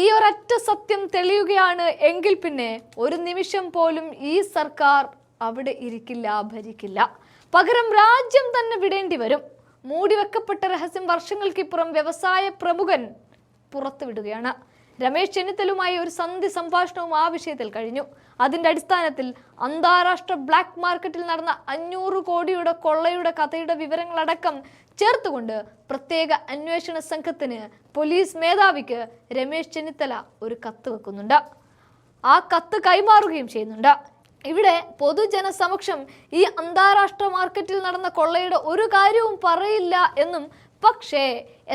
ഈ ഒരൊറ്റ സത്യം തെളിയുകയാണ് എങ്കിൽ പിന്നെ ഒരു നിമിഷം പോലും ഈ സർക്കാർ അവിടെ ഇരിക്കില്ല ഭരിക്കില്ല. പകരം രാജ്യം തന്നെ വിടേണ്ടി വരും. മൂടിവെക്കപ്പെട്ട രഹസ്യം വർഷങ്ങൾക്കിപ്പുറം വ്യവസായ പ്രമുഖൻ പുറത്തുവിടുകയാണ്. രമേശ് ചെന്നിത്തലുമായി ഒരു സന്ധി സംഭാഷണവും ആ വിഷയത്തിൽ കഴിഞ്ഞു. അതിന്റെ അടിസ്ഥാനത്തിൽ അന്താരാഷ്ട്ര ബ്ലാക്ക് മാർക്കറ്റിൽ നടന്ന അഞ്ഞൂറ് കോടിയുടെ കൊള്ളയുടെ കഥയുടെ വിവരങ്ങളടക്കം ചേർത്തുകൊണ്ട് പ്രത്യേക അന്വേഷണ സംഘത്തിന് പോലീസ് മേധാവിക്ക് രമേശ് ചെന്നിത്തല ഒരു കത്ത് വെക്കുന്നുണ്ട്. ആ കത്ത് കൈമാറുകയും ചെയ്യുന്നുണ്ട്. ഇവിടെ പൊതുജനസമക്ഷം ഈ അന്താരാഷ്ട്ര മാർക്കറ്റിൽ നടന്ന കൊള്ളയുടെ ഒരു കാര്യവും പറയില്ല എന്നും പക്ഷേ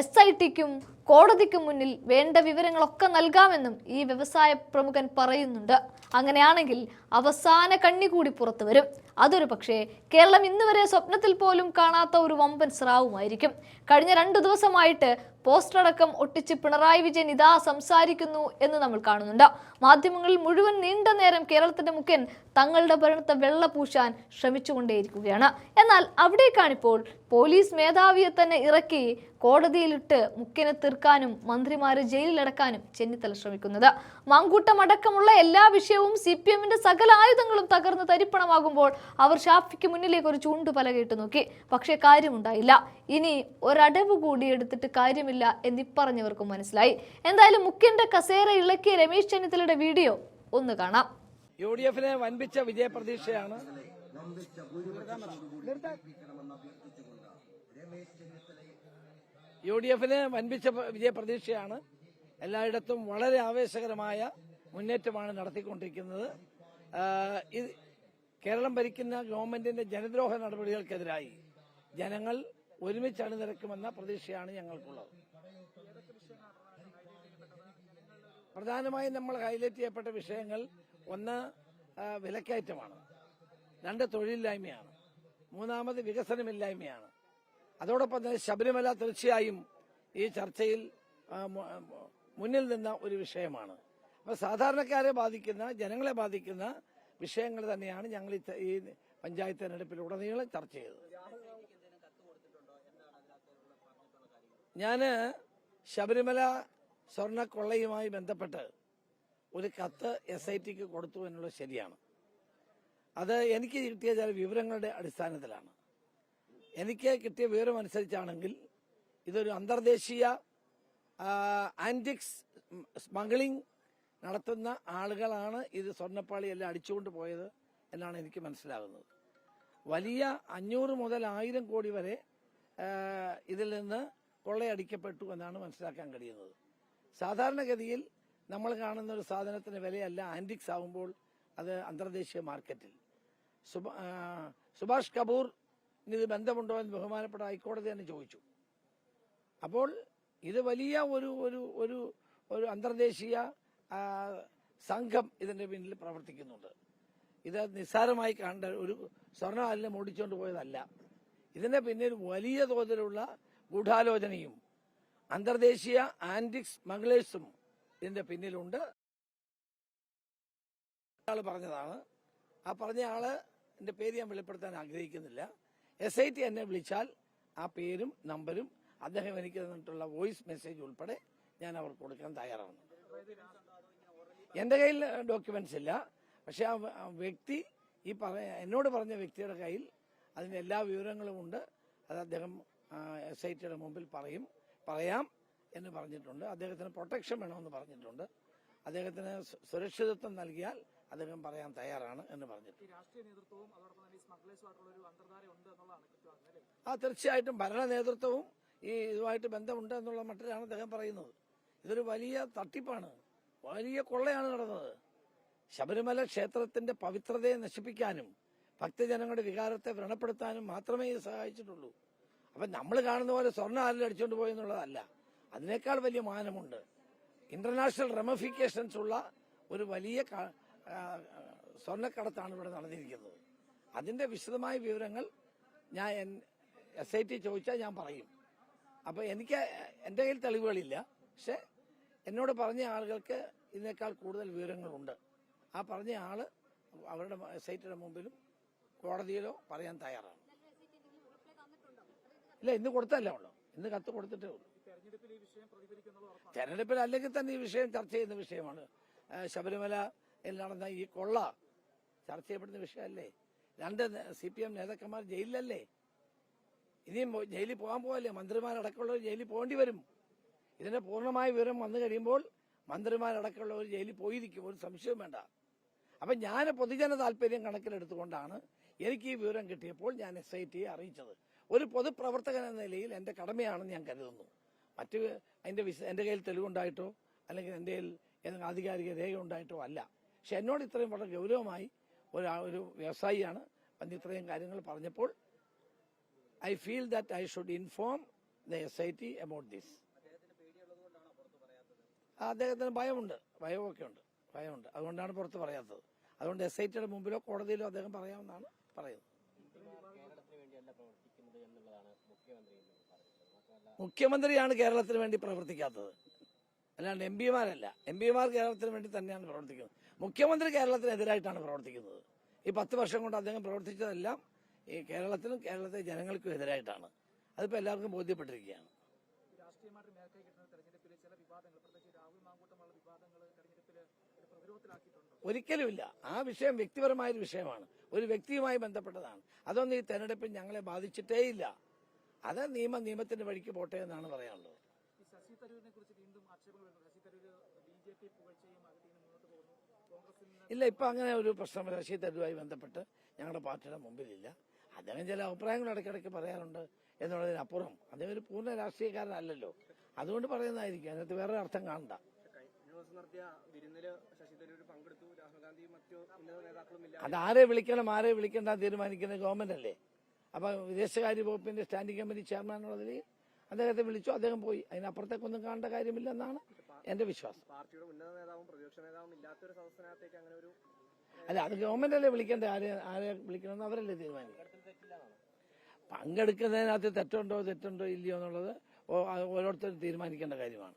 എസ് ഐ ടിക്കും കോടതിക്കും മുന്നിൽ വേണ്ട വിവരങ്ങളൊക്കെ നൽകാമെന്നും ഈ വ്യവസായ പ്രമുഖൻ പറയുന്നുണ്ട്. അങ്ങനെയാണെങ്കിൽ അവസാന കണ്ണി കൂടി പുറത്തു വരും. അതൊരു പക്ഷേ കേരളം ഇന്ന് വരെ സ്വപ്നത്തിൽ പോലും കാണാത്ത ഒരു വമ്പൻ സ്രാവുമായിരിക്കും. കഴിഞ്ഞ രണ്ടു ദിവസമായിട്ട് പോസ്റ്റർ അടക്കം ഒട്ടിച്ച് പിണറായി വിജയൻ ഇതാ സംസാരിക്കുന്നു എന്ന് നമ്മൾ കാണുന്നുണ്ട്. മാധ്യമങ്ങളിൽ മുഴുവൻ നീണ്ട നേരം കേരളത്തിന്റെ മുഖ്യൻ തങ്ങളുടെ ഭരണത്തെ വെള്ള പൂശാൻ ശ്രമിച്ചുകൊണ്ടേയിരിക്കുകയാണ്. എന്നാൽ അവിടേക്കാണിപ്പോൾ പോലീസ് മേധാവിയെ തന്നെ ഇറക്കി കോടതിയിലിട്ട് മുഖ്യനെ തീർക്കാനും മന്ത്രിമാരെ ജയിലിലടക്കാനും ചെന്നിത്തല ശ്രമിക്കുന്നത്. മാങ്കൂട്ടം അടക്കമുള്ള എല്ലാ വിഷയവും സി പി എമ്മിന്റെ സകല ആയുധങ്ങളും തകർന്ന് തരിപ്പണമാകുമ്പോൾ അവർ ഷാഫിക്ക് മുന്നിലേക്ക് ഒരു ചൂണ്ടു പലകയിട്ട് നോക്കി. പക്ഷേ കാര്യമുണ്ടായില്ല. ഇനി ഒരടവ് കൂടി എടുത്തിട്ട് കാര്യമില്ല എന്നിപ്പറഞ്ഞവർക്കും മനസ്സിലായി. എന്തായാലും മുഖ്യന്റെ കസേര ഇളക്കിയ രമേശ് ചെന്നിത്തലയുടെ വീഡിയോ ഒന്ന് കാണാം. യു ഡി എഫിനെ വൻപിച്ച വിജയപ്രതീക്ഷയാണ്. യു ഡി എഫിന് വൻപിച്ച വിജയപ്രതീക്ഷയാണ്. എല്ലായിടത്തും വളരെ ആവേശകരമായ മുന്നേറ്റമാണ് നടത്തിക്കൊണ്ടിരിക്കുന്നത്. കേരളം ഭരിക്കുന്ന ഗവൺമെന്റിന്റെ ജനദ്രോഹ നടപടികൾക്കെതിരായി ജനങ്ങൾ ഒരുമിച്ച് അണിനിരക്കുമെന്ന പ്രതീക്ഷയാണ് ഞങ്ങൾക്കുള്ളത്. പ്രധാനമായും നമ്മൾ ഹൈലൈറ്റ് ചെയ്യപ്പെട്ട വിഷയങ്ങൾ ഒന്ന് വിലക്കയറ്റമാണ്. രണ്ട് തൊഴിലില്ലായ്മയാണ്. മൂന്നാമത് വികസനമില്ലായ്മയാണ്. അതോടൊപ്പം തന്നെ ശബരിമല തീർച്ചയായും ഈ ചർച്ചയിൽ മുന്നിൽ നിന്ന ഒരു വിഷയമാണ്. അപ്പോൾ സാധാരണക്കാരെ ബാധിക്കുന്ന ജനങ്ങളെ ബാധിക്കുന്ന വിഷയങ്ങൾ തന്നെയാണ് ഞങ്ങൾ ഈ പഞ്ചായത്ത് തെരഞ്ഞെടുപ്പിലുടനീളം ചർച്ച ചെയ്തത്. ഞാൻ ശബരിമല സ്വർണക്കൊള്ളയുമായി ബന്ധപ്പെട്ട് ഒരു കത്ത് എസ് ഐ ടിക്ക് കൊടുത്തു എന്നുള്ളത് ശരിയാണ്. അത് എനിക്ക് കിട്ടിയ ചില വിവരങ്ങളുടെ അടിസ്ഥാനത്തിലാണ്. എനിക്ക് കിട്ടിയ വിവരം അനുസരിച്ചാണെങ്കിൽ ഇതൊരു അന്തർദേശീയ ആന്റിക്സ് സ്മഗ്ലിംഗ് നടത്തുന്ന ആളുകളാണ് ഇത് സ്വർണപ്പാളിയെല്ലാം അടിച്ചുകൊണ്ട് പോയത് എന്നാണ് എനിക്ക് മനസ്സിലാകുന്നത്. വലിയ അഞ്ഞൂറ് മുതൽ ആയിരം കോടി വരെ ഇതിൽ നിന്ന് കൊള്ളയടിക്കപ്പെട്ടു എന്നാണ് മനസ്സിലാക്കാൻ കഴിയുന്നത്. സാധാരണഗതിയിൽ നമ്മൾ കാണുന്ന ഒരു സാധനത്തിന് വിലയല്ല ആന്റിക്സ് ആകുമ്പോൾ അത് അന്തർദേശീയ മാർക്കറ്റിൽ. സുഭാഷ് കപൂർ ഇത് ബന്ധമുണ്ടോ എന്ന് ബഹുമാനപ്പെട്ട ഹൈക്കോടതി തന്നെ ചോദിച്ചു. അപ്പോൾ ഇത് വലിയ ഒരു ഒരു ഒരു അന്തർദേശീയ സംഘം ഇതിന്റെ പിന്നിൽ പ്രവർത്തിക്കുന്നുണ്ട്. ഇത് നിസ്സാരമായി കണ്ട ഒരു സ്വർണമാലിന്യം മൂടിച്ചുകൊണ്ട് പോയതല്ല. ഇതിന്റെ പിന്നിൽ വലിയ തോതിലുള്ള ഗൂഢാലോചനയും അന്തർദേശീയ ആന്റിക് സ്മഗ്ലേഴ്സും ഇതിന്റെ പിന്നിലുണ്ട്. പറഞ്ഞതാണ്. ആ പറഞ്ഞ ആൾ എന്റെ പേര് ഞാൻ വെളിപ്പെടുത്താൻ ആഗ്രഹിക്കുന്നില്ല. എസ് ഐ ടി എന്നെ വിളിച്ചാൽ ആ പേരും നമ്പരും അദ്ദേഹം എനിക്ക് തന്നിട്ടുള്ള വോയിസ് മെസ്സേജ് ഉൾപ്പെടെ ഞാൻ അവർക്ക് കൊടുക്കാൻ തയ്യാറാണ് എന്റെ കയ്യിൽ ഡോക്യുമെന്റ്സ് ഇല്ല. പക്ഷെ ആ വ്യക്തി ഈ പറ എന്നോട് പറഞ്ഞ വ്യക്തിയുടെ കയ്യിൽ അതിന്റെ എല്ലാ വിവരങ്ങളും ഉണ്ട്. അത് അദ്ദേഹം എസ് ഐ ടിയുടെ മുമ്പിൽ പറയും. പറയാം എന്ന് പറഞ്ഞിട്ടുണ്ട്. അദ്ദേഹത്തിന് പ്രൊട്ടക്ഷൻ വേണമെന്ന് പറഞ്ഞിട്ടുണ്ട്. അദ്ദേഹത്തിന് സുരക്ഷിതത്വം നൽകിയാൽ അദ്ദേഹം പറയാൻ തയ്യാറാണ് എന്ന് പറഞ്ഞിട്ടുണ്ട്. ആ തീർച്ചയായിട്ടും ഭരണ നേതൃത്വവും ഈ ഇതുമായിട്ട് ബന്ധമുണ്ട് എന്നുള്ള മട്ടിലാണ് അദ്ദേഹം പറയുന്നത്. ഇതൊരു വലിയ തട്ടിപ്പാണ്. വലിയ കൊള്ളയാണ് നടന്നത്. ശബരിമല ക്ഷേത്രത്തിന്റെ പവിത്രതയെ നശിപ്പിക്കാനും ഭക്തജനങ്ങളുടെ വികാരത്തെ വ്രണപ്പെടുത്താനും മാത്രമേ ഇത് സഹായിച്ചിട്ടുള്ളൂ. അപ്പൊ നമ്മൾ കാണുന്ന പോലെ സ്വർണ ആരിൽ അടിച്ചുകൊണ്ട് പോയെന്നുള്ളതല്ല അതിനേക്കാൾ വലിയ മാനമുണ്ട്. ഇന്റർനാഷണൽ റെമഫിക്കേഷൻസ് ഉള്ള ഒരു വലിയ സ്വർണക്കടത്താണ് ഇവിടെ നടന്നിരിക്കുന്നത്. അതിന്റെ വിശദമായ വിവരങ്ങൾ ഞാൻ എസ് ഐ ടി ചോദിച്ചാൽ ഞാൻ പറയും. അപ്പൊ എനിക്ക് എന്റെ കയ്യിൽ തെളിവുകളില്ല. പക്ഷെ എന്നോട് പറഞ്ഞ ആളുകൾക്ക് ഇതിനേക്കാൾ കൂടുതൽ വിവരങ്ങളുണ്ട്. ആ പറഞ്ഞ ആൾ അവരുടെ സൈറ്റിന്റെ മുമ്പിലും കോടതിയിലോ പറയാൻ തയ്യാറാണ്. ഇല്ല ഇന്ന് കൊടുത്തല്ലേ ഉള്ളൂ. ഇന്ന് കത്ത് കൊടുത്തിട്ടേ ഉള്ളൂ. തെരഞ്ഞെടുപ്പിൽ അല്ലെങ്കിൽ തന്നെ ഈ വിഷയം ചർച്ച ചെയ്യുന്ന വിഷയമാണ്. ശബരിമല നടന്ന ഈ കൊള്ള ചർച്ച ചെയ്യപ്പെടുന്ന വിഷയമല്ലേ? രണ്ട് സി പി എം നേതാക്കന്മാർ ജയിലിലല്ലേ? ഇനിയും ജയിലിൽ പോകാൻ പോകല്ലേ മന്ത്രിമാരടക്കമുള്ളവർ ജയിലിൽ പോകേണ്ടി വരും. ഇതിന്റെ പൂർണമായ വിവരം വന്നു കഴിയുമ്പോൾ ഒരു ജയിലിൽ പോയിരിക്കും. ഒരു സംശയവും വേണ്ട. അപ്പൊ ഞാൻ പൊതുജന താല്പര്യം കണക്കിലെടുത്തുകൊണ്ടാണ് എനിക്ക് ഈ വിവരം കിട്ടിയപ്പോൾ ഞാൻ എസ് ഐ ടിയെ അറിയിച്ചത്. ഒരു പൊതുപ്രവർത്തകൻ എന്ന നിലയിൽ എന്റെ കടമയാണെന്ന് ഞാൻ കരുതുന്നു. മറ്റ് അതിന്റെ വിശ കയ്യിൽ തെളിവുണ്ടായിട്ടോ അല്ലെങ്കിൽ എന്റെ കയ്യിൽ ഏതെങ്കിലും ആധികാരിക രേഖ ഉണ്ടായിട്ടോ അല്ല. പക്ഷെ എന്നോട് ഇത്രയും വളരെ ഗൗരവമായി ഒരു ഒരു വ്യവസായിയാണ് വന്ന് ഇത്രയും കാര്യങ്ങൾ പറഞ്ഞപ്പോൾ I feel that I should inform the S I T about this അദ്ദേഹത്തിന് ഭയമുണ്ട്. ഭയമൊക്കെ ഉണ്ട് ഭയമുണ്ട്. അതുകൊണ്ടാണ് പുറത്ത് പറയാത്തത്. അതുകൊണ്ട് എസ് ഐ ടിയുടെ മുമ്പിലോ കോടതിയിലോ അദ്ദേഹം പറയാമെന്നാണ് പറയുന്നത്. കേരളത്തിന് വേണ്ടിയല്ല പ്രവർത്തിക്കുന്നത് എന്നുള്ളതാണ് മുഖ്യമന്ത്രി ഇന്ന് മുഖ്യമന്ത്രിയാണ് കേരളത്തിന് വേണ്ടി പ്രവർത്തിക്കാത്തത്. അല്ലാണ്ട് എം പിമാരല്ല എം പിമാർ കേരളത്തിന് വേണ്ടി തന്നെയാണ് പ്രവർത്തിക്കുന്നത്. മുഖ്യമന്ത്രി കേരളത്തിനെതിരായിട്ടാണ് പ്രവർത്തിക്കുന്നത്. ഈ പത്ത് വർഷം കൊണ്ട് അദ്ദേഹം പ്രവർത്തിച്ചതെല്ലാം ഈ കേരളത്തിനും കേരളത്തിലെ ജനങ്ങൾക്കും എതിരായിട്ടാണ്. അതിപ്പോൾ എല്ലാവർക്കും ബോധ്യപ്പെട്ടിരിക്കുകയാണ്. ഒരിക്കലുമില്ല. ആ വിഷയം വ്യക്തിപരമായ ഒരു വിഷയമാണ്. ഒരു വ്യക്തിയുമായി ബന്ധപ്പെട്ടതാണ്. അതൊന്നും ഈ തെരഞ്ഞെടുപ്പിൽ ഞങ്ങളെ ബാധിച്ചിട്ടേയില്ല. അത് നിയമ നിയമത്തിന്റെ വഴിക്ക് പോട്ടെ എന്നാണ് പറയാനുള്ളത്. ഈ ശശി തരൂരിനെ കുറിച്ച് വീണ്ടും ആക്ഷേപങ്ങൾ വരുന്നു Shashi Tharoor B J P പുകഴ്ചയും അകത്തിന് മുന്നോട്ട് പോകുന്നു. ഇല്ല ഇപ്പൊ അങ്ങനെ ഒരു പ്രശ്നം ശശി തരൂരുമായി ബന്ധപ്പെട്ട് ഞങ്ങളുടെ പാർട്ടിയുടെ മുമ്പിലില്ല. അദ്ദേഹം ചില അഭിപ്രായങ്ങൾ ഇടയ്ക്കിടയ്ക്ക് പറയാറുണ്ട് എന്നുള്ളതിനപ്പുറം. അദ്ദേഹം ഒരു പൂർണ രാഷ്ട്രീയക്കാരനല്ലല്ലോ. അതുകൊണ്ട് പറയുന്നതായിരിക്കും. അതിനകത്ത് വേറെ അർത്ഥം കാണണ്ട നടത്തിയ വിരുന്നിൽ രാഹുൽ ഗാന്ധിയും മറ്റു ഉന്നത നേതാക്കളും ഇല്ല അത് ആരെ വിളിക്കണം ആരെ വിളിക്കണ്ട തീരുമാനിക്കുന്ന ഗവൺമെന്റ് അല്ലേ? അപ്പൊ വിദേശകാര്യ വകുപ്പിന്റെ സ്റ്റാൻഡിംഗ് കമ്മിറ്റി ചെയർമാൻ എന്നുള്ള നിലയിൽ അദ്ദേഹത്തെ വിളിച്ചു അദ്ദേഹം പോയി. അതിനപ്പുറത്തേക്കൊന്നും കാണേണ്ട കാര്യമില്ലെന്നാണ് എന്റെ വിശ്വാസം. പാർട്ടിയുടെ ഉന്നത നേതാവും പ്രതിപക്ഷ നേതാവും ഇല്ലാത്തൊരു സദസ്സിനകത്തേക്ക് അങ്ങനെ ഒരു അല്ല അത് ഗവൺമെന്റ് അല്ലേ വിളിക്കേണ്ട ആരെ ആരെ വിളിക്കണമെന്ന് അവരല്ലേ തീരുമാനിക്കും? പങ്കെടുക്കുന്നതിനകത്ത് തെറ്റുണ്ടോ തെറ്റുണ്ടോ ഇല്ലയോ എന്നുള്ളത് ഓരോരുത്തരും തീരുമാനിക്കേണ്ട കാര്യമാണ്.